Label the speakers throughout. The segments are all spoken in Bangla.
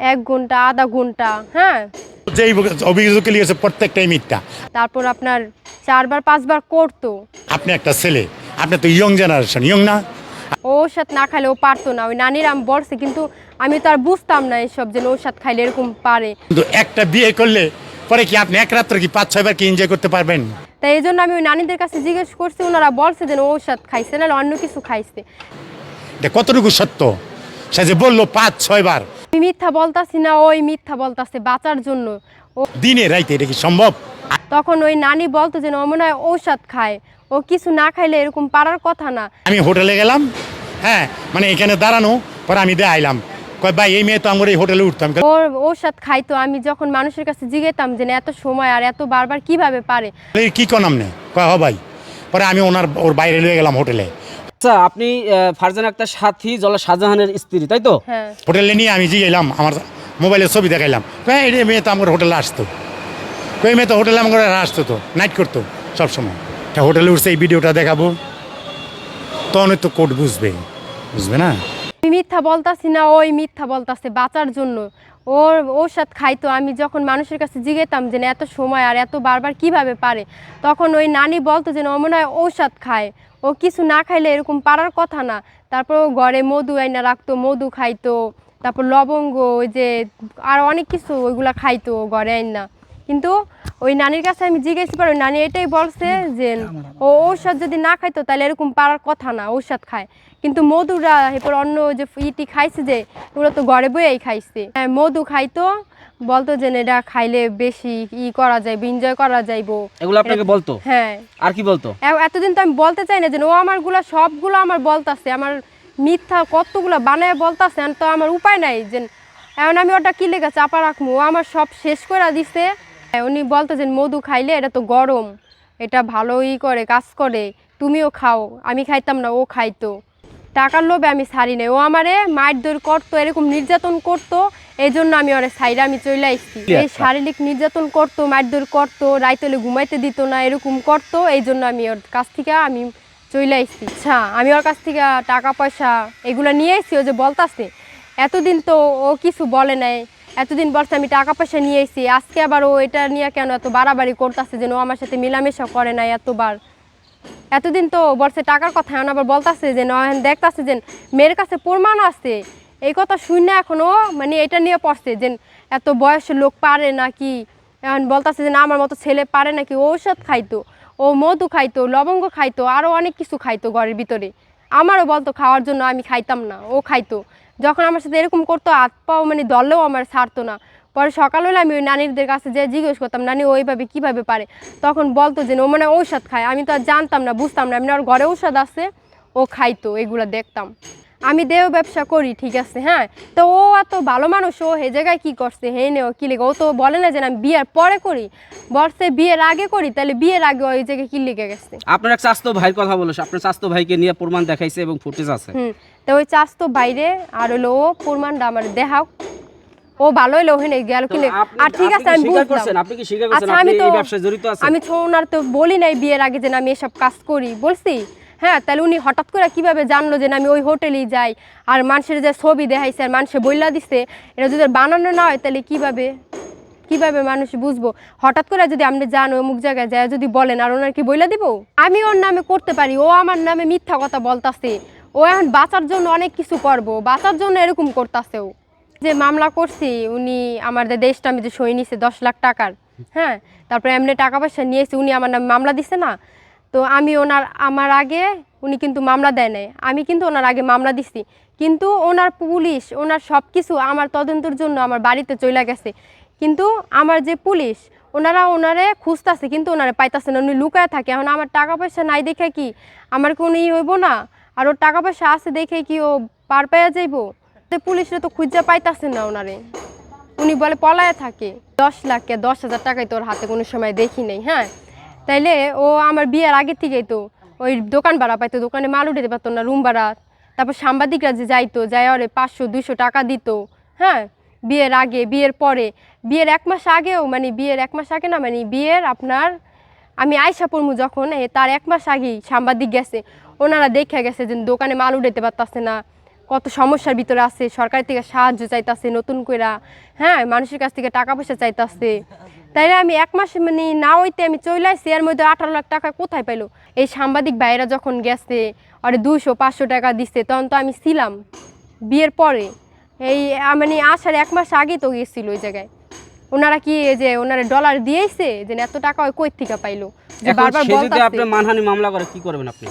Speaker 1: এক ঘণ্টা আধা ঘণ্টা হ্যাঁ?
Speaker 2: যেই অভিযোগ লিখেছে প্রত্যেকটাই মিথ্যা
Speaker 1: তারপর আপনার চারবার পাঁচবার করতো।
Speaker 2: আপনি একটা ছেলে আপনি তো ইয়ং জেনারেশন ইয়ং না?
Speaker 1: ও ওষুধ না খাইলে ও পারতো না ওই নানির আমি বলছে কিন্তু আমি তো আর বুঝতাম না এসব যে ওষুধ খাইলে এরকম পারে।
Speaker 2: কিন্তু একটা বিয়ে করলে পরে কি আপনি এক রাত্রে কি পাঁচ ছয়বার কি এনজয় করতে পারবেন?
Speaker 1: তাই এই জন্য আমি ওই নানিদের কাছে জিজ্ঞেস করছি ওনারা বলছে যে ও ওষুধ খাইছে না অন্য কিছু খাইছে।
Speaker 2: এটা কতটুকু সত্য? সে যে বলল পাঁচ ছয়বার।
Speaker 1: আমি মিথ্যা বলতাছি না ওই মিথ্যা বলতাছে বাঁচার জন্য।
Speaker 2: দিনে রাইতে এটা কি সম্ভব?
Speaker 1: তখন ওই নানি বলতো যে মনে হয় ঔষধ খায়। ও কিছু না খাইলে এরকম পারার কথা না।
Speaker 2: আমি হোটেলে গেলাম হ্যাঁ মানে এখানে দাঁড়ানো পরে আমি দিয়ে আইলাম। কয় ভাই এই মেয়ে তো আমার এই হোটেলে উঠতাম।
Speaker 1: ওর ঔষধ খাইতো। আমি যখন মানুষের কাছে জিজ্ঞেতাম যে না এত সময় আর এত বারবার কীভাবে পারে?
Speaker 2: কি কনাম নে? কয় হ ভাই। পরে আমি ওনার ওর বাইরে লয়ে গেলাম হোটেলে।
Speaker 3: আচ্ছা আপনি ফারজান আক্তার সাথী জলা শাহজাহানের স্ত্রী তাই তো?
Speaker 1: হ্যাঁ।
Speaker 2: হোটেলে নিয়ে আমি জিগেলাম আমার মোবাইলে ছবি দেখাইলাম। কয় এই মেয়ে তো আমার হোটেলে আসতো। কই মেয়ে তো হোটেলে আমার আসতো তো নাইট করতো সবসময়। তা হোটেলে উঠছে এই ভিডিওটা দেখাবো। তখন তো কোর্ট বুঝবে বুঝবে না?
Speaker 1: আমি মিথ্যা বলতাছি না ওই মিথ্যা বলতাছে বাঁচার জন্য। ওর ঔষধ খাইতো আমি যখন মানুষের কাছে জিগেতাম যে না এত সময় আর এত বারবার কীভাবে পারে? তখন ওই নানি বলতো যে মনে হয় ঔষধ খায়। ও কিছু না খাইলে এরকম পারার কথা না। তারপর ঘরে মধু আইনা রাখতো, মধু খাইতো, তারপর লবঙ্গ, ওই যে আর অনেক কিছু ওইগুলা খাইতো ঘরে আইনা। কিন্তু ওই নানির কাছে আমি জিজ্ঞেস করি ওই নানি এটাই বলছে যে ও ঔষধ যদি না খাইতো তাহলে এরকম পারার কথা না ঔষধ খায়। কিন্তু মধুরা এরপর অন্য যে ইটি খাইছে যে ওগুলো তো ঘরে বইয়েই খাইছে। হ্যাঁ মধু খাইতো বলতো যে এটা খাইলে বেশি ই করা যায় এনজয় করা যাইবো।
Speaker 3: এগুলো আপনাকে বলতো?
Speaker 1: হ্যাঁ।
Speaker 3: আর কি বলতো?
Speaker 1: এতদিন তো আমি বলতে চাই না যে ও আমার আমারগুলো সবগুলো আমার বলতাছে আমার মিথ্যা কতগুলো বানায় বলতাছে তো আমার উপায় নাই যে এখন আমি ওটা কি লেগে চাপা রাখব ও আমার সব শেষ করে দিছে উনি বলতো যে মধু খাইলে এটা তো গরম এটা ভালো ই করে কাজ করে তুমিও খাও আমি খাইতাম না ও খাইতো। টাকার লোভে আমি ছাড়ি নাই। ও আমারে মায়ের দৌড় করতো এরকম নির্যাতন করতো এই জন্য আমি ওরে সাইডে আমি চলে আসছি। এই শারীরিক নির্যাতন করতো মায়ের দৌড় করতো রাইতলে ঘুমাইতে দিত না এরকম করতো এই জন্য আমি ওর কাছ থেকে আমি চলে আসছি। আচ্ছা আমি ওর কাছ থেকে টাকা পয়সা এগুলো নিয়ে এসেছি ও যে বলতাছে এতদিন তো ও কিছু বলে নাই এতদিন বলছে আমি টাকা পয়সা নিয়ে এসেছি আজকে আবার ও এটা নিয়ে কেন এত বাড়াবাড়ি করতেছে যেন ও আমার সাথে মেলামেশা করে না এতবার? এতদিন তো বলছে টাকার কথা এখন আবার বলতাছে যে নয় দেখতাছে যে মেয়ের কাছে প্রমাণ আছে। এই কথা শুনে এখনও মানে এটা নিয়ে পড়ছে যে এত বয়সের লোক পারে নাকি? এখন বলতাছে যে না আমার মতো ছেলে পারে নাকি? ঔষধ খাইতো, ও মধু খাইতো, লবঙ্গ খাইতো আরও অনেক কিছু খাইতো ঘরের ভিতরে। আমারও বলতো খাওয়ার জন্য আমি খাইতাম না, ও খাইতো। যখন আমার সাথে এরকম করতো, হাত পাও মানে দলেও আমার ছাড়তো না। পরে সকাল হলে আমি ওই নানিদের কাছে যে জিজ্ঞেস করতাম, নানি ওইভাবে কীভাবে পারে? তখন বলতো যে, ও মানে ঔষধ খায়। আমি তো আর জানতাম না, বুঝতাম না। এমনি ওর ঘরে ঔষধ আছে, ও খাইতো, এগুলো দেখতাম। আমি দেও ব্যবসা করি ঠিক আছে হ্যাঁ? তো ও এত ভালো মানুষ ও হে জায়গায় কী করছে হে নে ও কী লেগে? ও তো বলে না যে আমি বিয়ের পরে করি বর্ষে বিয়ের আগে করি তাহলে বিয়ের আগে ওই জায়গায় কী লেগে গেছে?
Speaker 3: আপনার এক স্বাস্থ্য ভাইয়ের কথা বলো আপনার স্বাস্থ্য ভাইকে নিয়ে প্রমাণ দেখাইছে এবং ফুটেজ আছে।
Speaker 1: হুম তো ওই চাষ তো বাইরে আর হলো ও প্রমাণটা আমার দেখাও। ও ভালো হইল ওখানে গেল কিনে আর ঠিক আছে আমি বুঝলাম।
Speaker 3: আপনি কি স্বীকার করছেন?
Speaker 1: আচ্ছা
Speaker 3: আপনি
Speaker 1: আমি তো
Speaker 3: এই ব্যবসায় জড়িত আছেন?
Speaker 1: আমি তো ওনার তো বলি নাই বিয়ের আগে যে আমি এসব কাজ করি বলছি? হ্যাঁ তাহলে উনি হঠাৎ করে কীভাবে জানলো যে আমি ওই হোটেলেই যাই? আর মানুষের যে ছবি দেখাইছে, আর মানুষে বইলা দিছে, এটা যদি বানানো না হয়, তাহলে কীভাবে? কীভাবে মানুষ বুঝব? হঠাৎ করে যদি আপনি যান অমুক জায়গায়, যায় যদি বলেন, আর ওনার কি বইলা দিব? আমি ওর নামে করতে পারি, ও আমার নামে মিথ্যা কথা বলতাছে। ও এখন বাঁচার জন্য অনেক কিছু করব, বাঁচার জন্য এরকম করতাছে ও। যে মামলা করছি, উনি আমার যে দেশটা, আমি যে সই নিছে দশ লাখ টাকার হ্যাঁ? তারপরে এমনি টাকা পয়সা নিয়েছি, উনি আমার নামে মামলা দিছে না। তো আমি ওনার, আমার আগে উনি কিন্তু মামলা দেয় নাই। আমি কিন্তু ওনার আগে মামলা দিছি। কিন্তু ওনার পুলিশ, ওনার সব কিছু আমার তদন্তের জন্য আমার বাড়িতে চলে গেছে। কিন্তু আমার যে পুলিশ, ওনারা ওনারে খুঁজতেছে, কিন্তু ওনারে পাইতাছে না। উনি লুকায় থাকে। এখন আমার টাকা পয়সা নাই দেখে কি আমার কোনো ই হইব না? আর ওর টাকা পয়সা আছে দেখে কি ও পার পাইয়া যাইব? তো পুলিশরা তো খুঁজে পাইতাছে না ওনারে। উনি বলে পলায় থাকে। দশ লাখ কে দশ হাজার টাকাই তোর হাতে কোনো সময় দেখি নেই হ্যাঁ? তাইলে ও আমার বিয়ের আগে থেকেই তো ওই দোকান ভাড়া পাইতো, দোকানে মাল উঠাতে পারতো না রুম ভাড়া। তারপর সাংবাদিকরা যে যাইতো যাই ওরে পাঁচশো, দুইশো টাকা দিত হ্যাঁ? বিয়ের আগে, বিয়ের পরে। বিয়ের এক মাস আগেও মানে বিয়ের এক মাস আগে না মানে বিয়ের আপনার, আমি আয়সা পড়মু যখন তার এক মাস আগেই সাংবাদিক গেছে। ওনারা দেখে গেছে যে দোকানে মাল উঠাতে পারতাছে না, কত সমস্যার ভিতরে আছে সরকার থেকে সাহায্য চাইতাছে নতুন কইরা হ্যাঁ? মানুষের কাছ থেকে টাকা পয়সা চাইতাছে। তাই আমি এক মাস মানে না হইতে আমি চলে আসছি এর মধ্যে আঠারো লাখ টাকা কোথায় পাইলো? এই সাংবাদিক ভাইয়েরা যখন গেছে আর দুশো পাঁচশো টাকা দিচ্ছে তখন তো আমি ছিলাম। বিয়ের পরে এই মানে আসার এক মাস আগে তো গেছিল ওই জায়গায়। ওনারা কি এই যে ওনারা ডলার দিয়েছে যে এত টাকা ওই কই থেকে পাইলো? যে বারবার
Speaker 3: মানহানি মামলা করে কি করবেন আপনি?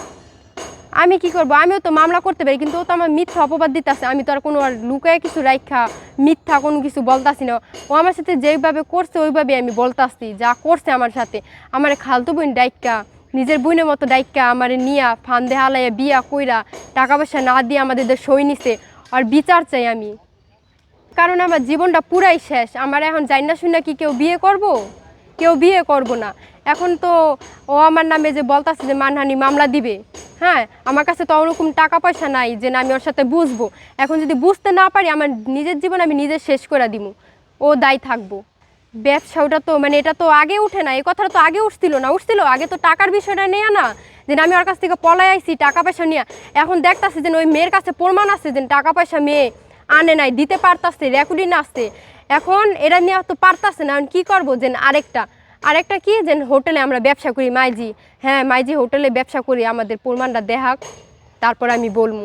Speaker 1: আমি কি করব? আমিও তো মামলা করতে পারি, কিন্তু ও তো আমার মিথ্যা অপবাদ দিতেছে। আমি তো আর কোনো আর লুকায় কিছু রাখা মিথ্যা কোনো কিছু বলতাছি না। ও আমার সাথে যেইভাবে করছে, ওইভাবে আমি বলতাছি, যা করছে আমার সাথে। আমার খালতো বোন ডাইকা নিজের বোনের মতো ডাইকা আমার নিয়া ফান্দে হালাইয়া বিয়া কইরা টাকা পয়সা না দিয়ে আমাদের সই নিছে, আর বিচার চাই আমি। কারণ আমার জীবনটা পুরাই শেষ। আমার এখন জানি না শুনে কি কেউ বিয়ে করব? কেউ বিয়ে করব না। এখন তো ও আমার নামে যে বলতাছে যে, মানহানি, মামলা দিবে। হ্যাঁ আমার কাছে তো ওরকম টাকা পয়সা নাই যে না আমি ওর সাথে বুঝব। এখন যদি বুঝতে না পারি, আমার নিজের জীবন আমি নিজে শেষ করে দিব ও দায়ী থাকব। ব্যবসা ওটা তো মানে এটা তো আগে উঠে না, এই কথাটা তো আগে উঠছিল না। উঠছিল, আগে তো টাকার বিষয়টা নেয়া না। যে আমি ওর কাছ থেকে পলাই আইছি, টাকা পয়সা নিয়ে। এখন দেখতাছি যে ওই মেয়ের কাছে প্রমাণ আছে যে টাকা পয়সা মেয়ে আনে নাই, দিতে পারতাছে, রেকর্ডিং আসছে এখন এটা নিয়ে তো পারতাছে না, এখন কি করব? যে আরেকটা। আরেকটা কি যে হোটেলে আমরা ব্যবসা করি, মাইজি। হ্যাঁ মাইজি হোটেলে ব্যবসা করি, আমাদের প্রমাণটা দেখাক, তারপর আমি বলব।